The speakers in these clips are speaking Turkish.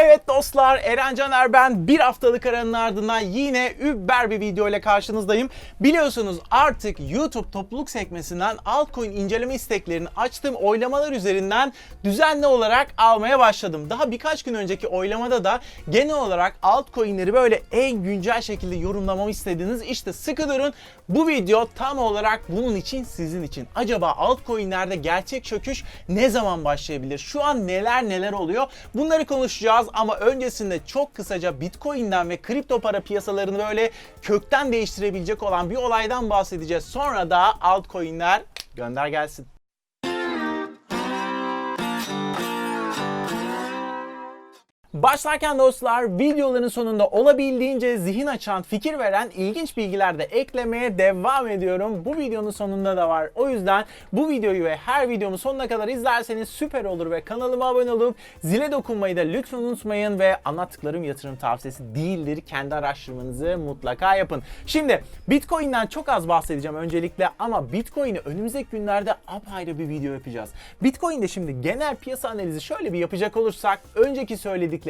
Evet dostlar Eren Caner ben bir haftalık aranın ardından yine über bir video ile karşınızdayım. Biliyorsunuz artık YouTube topluluk sekmesinden altcoin inceleme isteklerini açtığım oylamalar üzerinden düzenli olarak almaya başladım. Daha birkaç gün önceki oylamada da genel olarak altcoin'leri böyle en güncel şekilde yorumlamamı istediniz. İşte sıkı durun bu video tam olarak bunun için sizin için. Acaba altcoin'lerde gerçek çöküş ne zaman başlayabilir? Şu an neler neler oluyor? Bunları konuşacağız ama öncesinde çok kısaca Bitcoin'den ve kripto para piyasalarını böyle kökten değiştirebilecek olan bir olaydan bahsedeceğiz. Sonra da altcoin'ler gönder gelsin. Başlarken dostlar videoların sonunda olabildiğince zihin açan, fikir veren ilginç bilgiler de eklemeye devam ediyorum. Bu videonun sonunda da var. O yüzden bu videoyu ve her videomu sonuna kadar izlerseniz süper olur ve kanalıma abone olup zile dokunmayı da lütfen unutmayın ve anlattıklarım yatırım tavsiyesi değildir. Kendi araştırmanızı mutlaka yapın. Şimdi Bitcoin'den çok az bahsedeceğim öncelikle ama Bitcoin'i önümüzdeki günlerde apayrı bir video yapacağız. Bitcoin'de şimdi genel piyasa analizi şöyle bir yapacak olursak önceki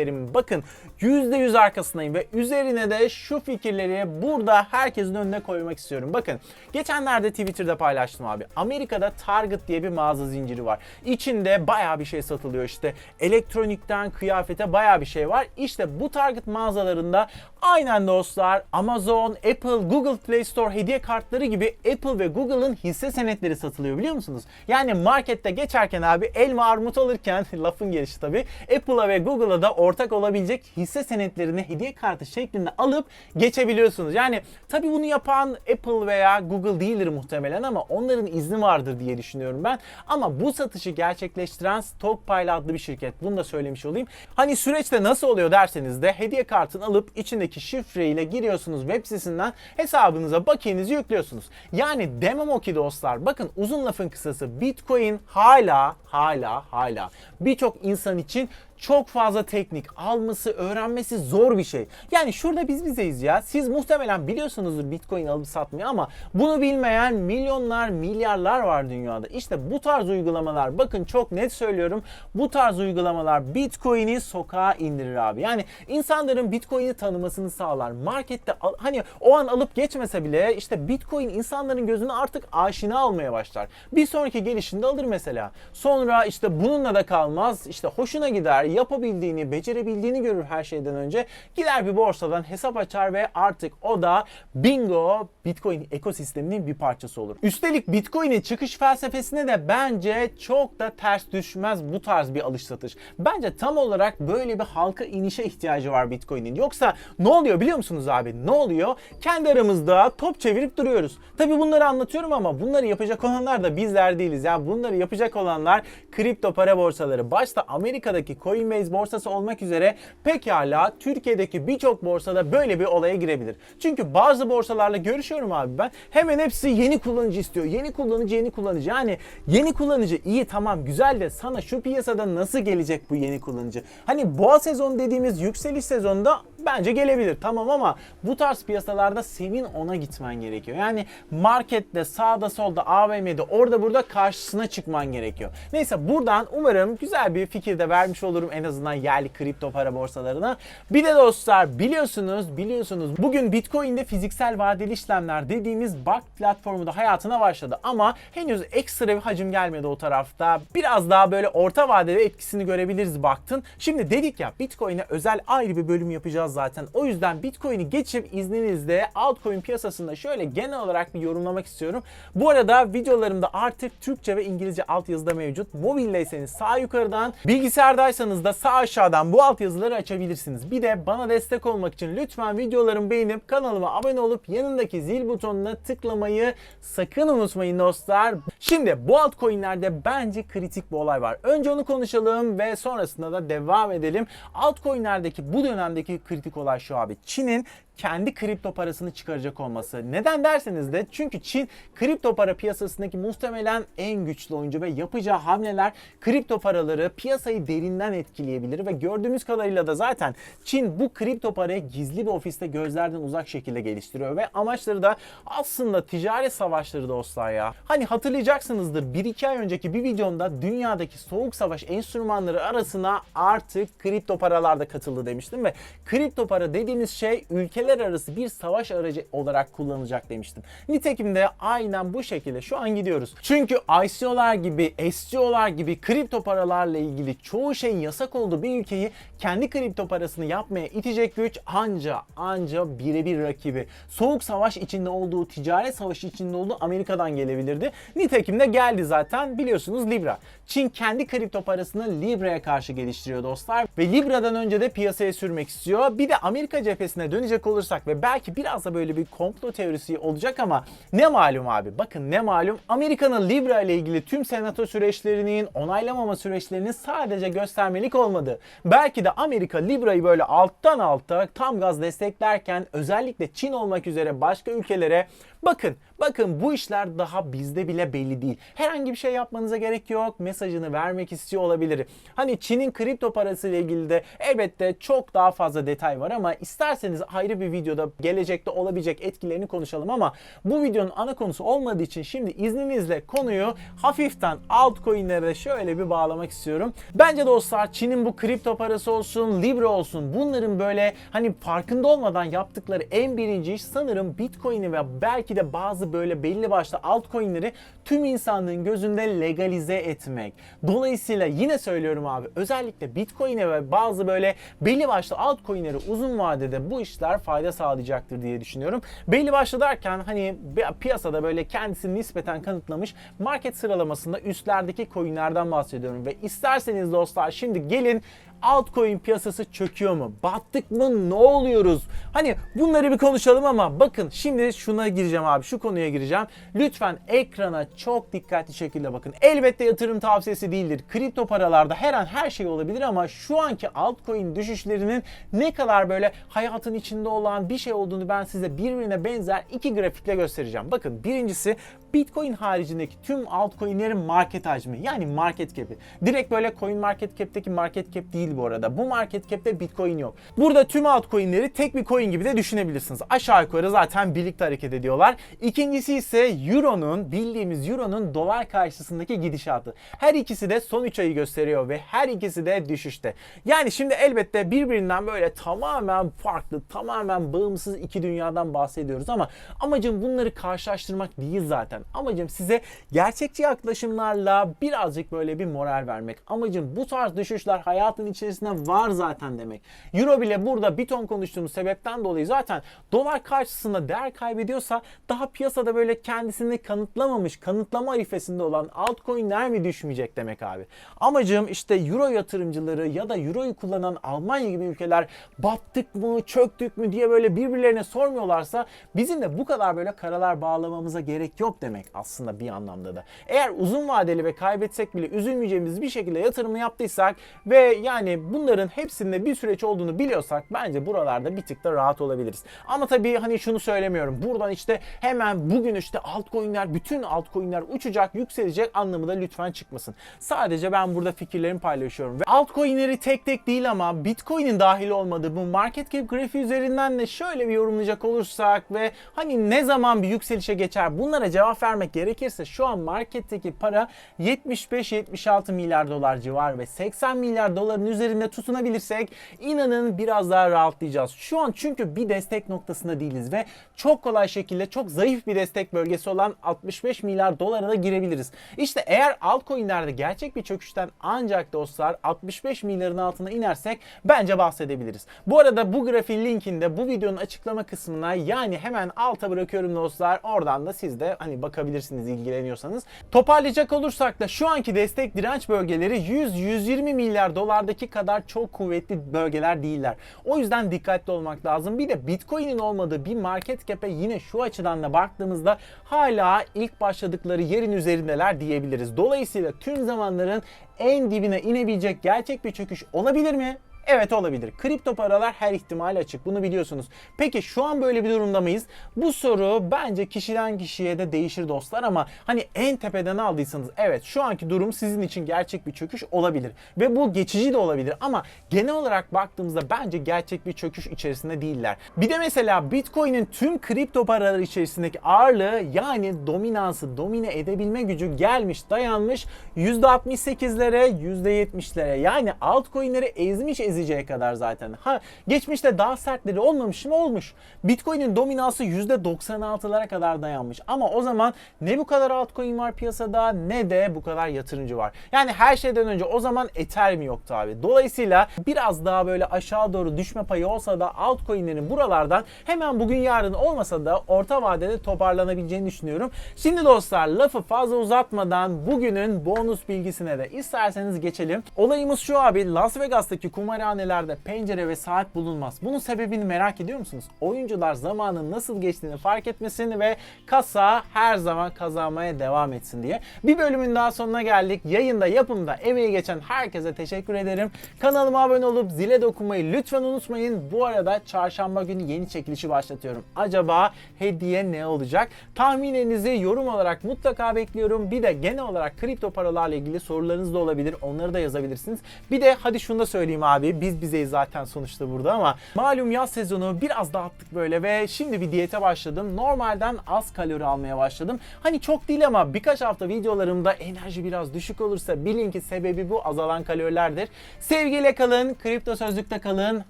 söylediklerim bakın %100 arkasındayım ve üzerine de şu fikirleri burada herkesin önüne koymak istiyorum. Bakın geçenlerde Twitter'da paylaştım abi. Amerika'da Target diye bir mağaza zinciri var. İçinde baya bir şey satılıyor işte. Elektronikten kıyafete baya bir şey var. İşte bu Target mağazalarında aynen dostlar Amazon, Apple, Google Play Store hediye kartları gibi Apple ve Google'ın hisse senetleri satılıyor biliyor musunuz? Yani markette geçerken abi elma armut alırken lafın gelişi tabii Apple'a ve Google'a da ortak olabilecek hisse senetlerini hediye kartı şeklinde alıp geçebiliyorsunuz. Yani tabii bunu yapan Apple veya Google değildir muhtemelen ama onların izni vardır diye düşünüyorum ben. Ama bu satışı gerçekleştiren Stockpile adlı bir şirket. Bunu da söylemiş olayım. Hani süreçte nasıl oluyor derseniz de hediye kartını alıp içindeki şifreyle giriyorsunuz web sitesinden hesabınıza bakiyenizi yüklüyorsunuz. Yani demem o ki dostlar bakın uzun lafın kısası Bitcoin hala hala hala birçok insan için çok fazla teknik, alması, öğrenmesi zor bir şey. Yani şurada biz bizeyiz ya. Siz muhtemelen biliyorsunuzdur Bitcoin alıp satmayı ama bunu bilmeyen milyonlar, milyarlar var dünyada. İşte bu tarz uygulamalar bakın çok net söylüyorum. Bu tarz uygulamalar Bitcoin'i sokağa indirir abi. Yani insanların Bitcoin'i tanımasını sağlar. Markette hani o an alıp geçmese bile işte Bitcoin insanların gözüne artık aşina olmaya başlar. Bir sonraki gelişinde alır mesela. Sonra işte bununla da kalmaz. İşte hoşuna gider yapabildiğini, becerebildiğini görür her şeyden önce. Gider bir borsadan hesap açar ve artık o da bingo Bitcoin ekosisteminin bir parçası olur. Üstelik Bitcoin'in çıkış felsefesine de bence çok da ters düşmez bu tarz bir alış satış. Bence tam olarak böyle bir halka inişe ihtiyacı var Bitcoin'in. Yoksa ne oluyor biliyor musunuz abi? Ne oluyor? Kendi aramızda top çevirip duruyoruz. Tabi bunları anlatıyorum ama bunları yapacak olanlar da bizler değiliz. Yani bunları yapacak olanlar kripto para borsaları. Başta Amerika'daki Coinbase borsası olmak üzere pekala Türkiye'deki birçok borsada böyle bir olaya girebilir. Çünkü bazı borsalarla görüşüyorum abi ben. Hemen hepsi yeni kullanıcı istiyor. Yeni kullanıcı, yeni kullanıcı. Yani yeni kullanıcı iyi tamam güzel de sana şu piyasada nasıl gelecek bu yeni kullanıcı? Hani boğa sezonu dediğimiz yükseliş sezonunda bence gelebilir tamam ama bu tarz piyasalarda senin ona gitmen gerekiyor. Yani markette sağda solda AVM'de orada burada karşısına çıkman gerekiyor. Neyse buradan umarım güzel bir fikir de vermiş olurum en azından yerli kripto para borsalarına. Bir de dostlar biliyorsunuz biliyorsunuz bugün Bitcoin'de fiziksel vadeli işlemler dediğimiz BAK platformu da hayatına başladı ama henüz ekstra bir hacim gelmedi o tarafta. Biraz daha böyle orta vadeli etkisini görebiliriz baktın. Şimdi dedik ya Bitcoin'e özel ayrı bir bölüm yapacağız zaten. O yüzden Bitcoin'i geçip izninizle altcoin piyasasında şöyle genel olarak bir yorumlamak istiyorum. Bu arada videolarımda artık Türkçe ve İngilizce altyazıda mevcut. Mobildeyseniz sağ yukarıdan, bilgisayardaysanız da sağ aşağıdan bu altyazıları açabilirsiniz. Bir de bana destek olmak için lütfen videolarımı beğenip kanalıma abone olup yanındaki zil butonuna tıklamayı sakın unutmayın dostlar. Şimdi bu altcoin'lerde bence kritik bir olay var. Önce onu konuşalım ve sonrasında da devam edelim. Altcoin'lerdeki bu dönemdeki kritik olay şu abi. Çin'in kendi kripto parasını çıkaracak olması. Neden derseniz de çünkü Çin kripto para piyasasındaki muhtemelen en güçlü oyuncu ve yapacağı hamleler kripto paraları piyasayı derinden etkileyebilir ve gördüğümüz kadarıyla da zaten Çin bu kripto parayı gizli bir ofiste gözlerden uzak şekilde geliştiriyor ve amaçları da aslında ticaret savaşları dostlar ya. Hani hatırlayacaksınızdır 1-2 ay önceki bir videomda dünyadaki soğuk savaş enstrümanları arasına artık kripto paralar da katıldı demiştim ve kripto para dediğimiz şey ülkeler arası bir savaş aracı olarak kullanılacak demiştim. Nitekim de aynen bu şekilde şu an gidiyoruz. Çünkü ICO'lar gibi, SCO'lar gibi kripto paralarla ilgili çoğu şeyin yasak olduğu bir ülkeyi kendi kripto parasını yapmaya itecek güç anca anca birebir rakibi. Soğuk savaş içinde olduğu, ticaret savaşı içinde olduğu Amerika'dan gelebilirdi. Nitekim de geldi zaten biliyorsunuz Libra. Çin kendi kripto parasını Libra'ya karşı geliştiriyor dostlar ve Libra'dan önce de piyasaya sürmek istiyor. Bir de Amerika cephesine dönecek olursak ve belki biraz da böyle bir komplo teorisi olacak ama ne malum abi bakın ne malum Amerika'nın Libra ile ilgili tüm senato süreçlerinin onaylamama süreçlerinin sadece göstermelik olmadı. Belki de Amerika Libra'yı böyle alttan alta tam gaz desteklerken özellikle Çin olmak üzere başka ülkelere bakın bakın bu işler daha bizde bile belli değil. Herhangi bir şey yapmanıza gerek yok. Mesajını vermek istiyor olabilir. Hani Çin'in kripto parası ile ilgili de elbette çok daha fazla detay var ama isterseniz ayrı bir videoda gelecekte olabilecek etkilerini konuşalım ama bu videonun ana konusu olmadığı için şimdi izninizle konuyu hafiften altcoin'lere şöyle bir bağlamak istiyorum. Bence dostlar Çin'in bu kripto parası olsun, Libra olsun bunların böyle hani farkında olmadan yaptıkları en birinci iş sanırım Bitcoin'i ve belki de bazı böyle belli başlı altcoin'leri tüm insanlığın gözünde legalize etmek. Dolayısıyla yine söylüyorum abi özellikle Bitcoin'e ve bazı böyle belli başlı altcoin'lere uzun vadede bu işler fayda sağlayacaktır diye düşünüyorum. Belli başlı derken hani piyasada böyle kendisini nispeten kanıtlamış market sıralamasında üstlerdeki coin'lerden bahsediyorum ve isterseniz dostlar şimdi gelin altcoin piyasası çöküyor mu? Battık mı? Ne oluyoruz? Hani bunları bir konuşalım ama bakın şimdi şuna gireceğim abi. Şu konuya gireceğim. Lütfen ekrana çok dikkatli şekilde bakın. Elbette yatırım tavsiyesi değildir. Kripto paralarda her an her şey olabilir ama şu anki altcoin düşüşlerinin ne kadar böyle hayatın içinde olan bir şey olduğunu ben size birbirine benzer iki grafikle göstereceğim. Bakın birincisi Bitcoin haricindeki tüm altcoin'lerin market hacmi yani market cap'i. Direkt böyle coin market cap'teki market cap değil bu arada. Bu market cap'te Bitcoin yok. Burada tüm altcoin'leri tek bir coin gibi de düşünebilirsiniz. Aşağı yukarı zaten birlikte hareket ediyorlar. İkincisi ise Euro'nun bildiğimiz Euro'nun dolar karşısındaki gidişatı. Her ikisi de son 3 ayı gösteriyor ve her ikisi de düşüşte. Yani şimdi elbette birbirinden böyle tamamen farklı, tamamen bağımsız iki dünyadan bahsediyoruz ama amacım bunları karşılaştırmak değil zaten. Amacım size gerçekçi yaklaşımlarla birazcık böyle bir moral vermek. Amacım bu tarz düşüşler hayatın içerisinde var zaten demek. Euro bile burada bir ton konuştuğumuz sebepten dolayı zaten dolar karşısında değer kaybediyorsa daha piyasada böyle kendisini kanıtlamamış, kanıtlama arifesinde olan altcoin'ler mi düşmeyecek demek abi. Amacım işte euro yatırımcıları ya da euroyu kullanan Almanya gibi ülkeler battık mı, çöktük mü diye böyle birbirlerine sormuyorlarsa bizim de bu kadar böyle karalar bağlamamıza gerek yok demek aslında bir anlamda da. Eğer uzun vadeli ve kaybetsek bile üzülmeyeceğimiz bir şekilde yatırımı yaptıysak ve yani bunların hepsinde bir süreç olduğunu biliyorsak bence buralarda bir tık da rahat olabiliriz. Ama tabii hani şunu söylemiyorum. Buradan işte hemen bugün işte altcoin'ler, bütün altcoin'ler uçacak, yükselecek anlamı da lütfen çıkmasın. Sadece ben burada fikirlerimi paylaşıyorum. Ve altcoin'leri tek tek değil ama Bitcoin'in dahil olmadığı bu market cap grafiği üzerinden de şöyle bir yorumlayacak olursak ve hani ne zaman bir yükselişe geçer bunlara cevap vermek gerekirse şu an marketteki para 75-76 milyar dolar civarı ve 80 milyar doların üzerinde tutunabilirsek inanın biraz daha rahatlayacağız. Şu an çünkü bir destek noktasında değiliz ve çok kolay şekilde çok zayıf bir destek bölgesi olan 65 milyar dolara da girebiliriz. İşte eğer altcoin'lerde gerçek bir çöküşten ancak dostlar 65 milyarın altına inersek bence bahsedebiliriz. Bu arada bu grafiğin linkinde bu videonun açıklama kısmına yani hemen alta bırakıyorum dostlar. Oradan da siz de hani bakabilirsiniz ilgileniyorsanız. Toparlayacak olursak da şu anki destek direnç bölgeleri 100-120 milyar dolardaki kadar çok kuvvetli bölgeler değiller. O yüzden dikkatli olmak lazım. Bir de Bitcoin'in olmadığı bir market cap'e yine şu açıdan da baktığımızda hala ilk başladıkları yerin üzerindeler diyebiliriz. Dolayısıyla tüm zamanların en dibine inebilecek gerçek bir çöküş olabilir mi? Evet olabilir. Kripto paralar her ihtimale açık. Bunu biliyorsunuz. Peki şu an böyle bir durumda mıyız? Bu soru bence kişiden kişiye de değişir dostlar ama hani en tepeden aldıysanız evet şu anki durum sizin için gerçek bir çöküş olabilir. Ve bu geçici de olabilir ama genel olarak baktığımızda bence gerçek bir çöküş içerisinde değiller. Bir de mesela Bitcoin'in tüm kripto paralar içerisindeki ağırlığı yani dominansı, domine edebilme gücü gelmiş, dayanmış %68'lere, %70'lere yani altcoin'leri ezmiş ezeceği kadar zaten. Ha geçmişte daha sertleri olmamış mı? Olmuş. Bitcoin'in dominansı %96'lara kadar dayanmış. Ama o zaman ne bu kadar altcoin var piyasada ne de bu kadar yatırımcı var. Yani her şeyden önce o zaman Ethereum yoktu abi. Dolayısıyla biraz daha böyle aşağı doğru düşme payı olsa da altcoin'lerin buralardan hemen bugün yarın olmasa da orta vadede toparlanabileceğini düşünüyorum. Şimdi dostlar lafı fazla uzatmadan bugünün bonus bilgisine de isterseniz geçelim. Olayımız şu abi Las Vegas'taki kumarhanelerde pencere ve saat bulunmaz. Bunun sebebini merak ediyor musunuz? Oyuncular zamanın nasıl geçtiğini fark etmesin ve kasa her zaman kazanmaya devam etsin diye. Bir bölümün daha sonuna geldik. Yayında yapımda emeği geçen herkese teşekkür ederim. Kanalıma abone olup zile dokunmayı lütfen unutmayın. Bu arada çarşamba günü yeni çekilişi başlatıyorum. Acaba hediye ne olacak? Tahminlerinizi yorum olarak mutlaka bekliyorum. Bir de genel olarak kripto paralarla ilgili sorularınız da olabilir. Onları da yazabilirsiniz. Bir de hadi şunu da söyleyeyim abi. Biz bizeyiz zaten sonuçta burada ama malum yaz sezonu biraz dağıttık böyle ve şimdi bir diyete başladım. Normalden az kalori almaya başladım. Hani çok değil ama birkaç hafta videolarımda enerji biraz düşük olursa bilin ki sebebi bu azalan kalorilerdir. Sevgiyle kalın, kripto sözlükte kalın.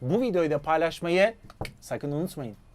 Bu videoyu da paylaşmayı sakın unutmayın.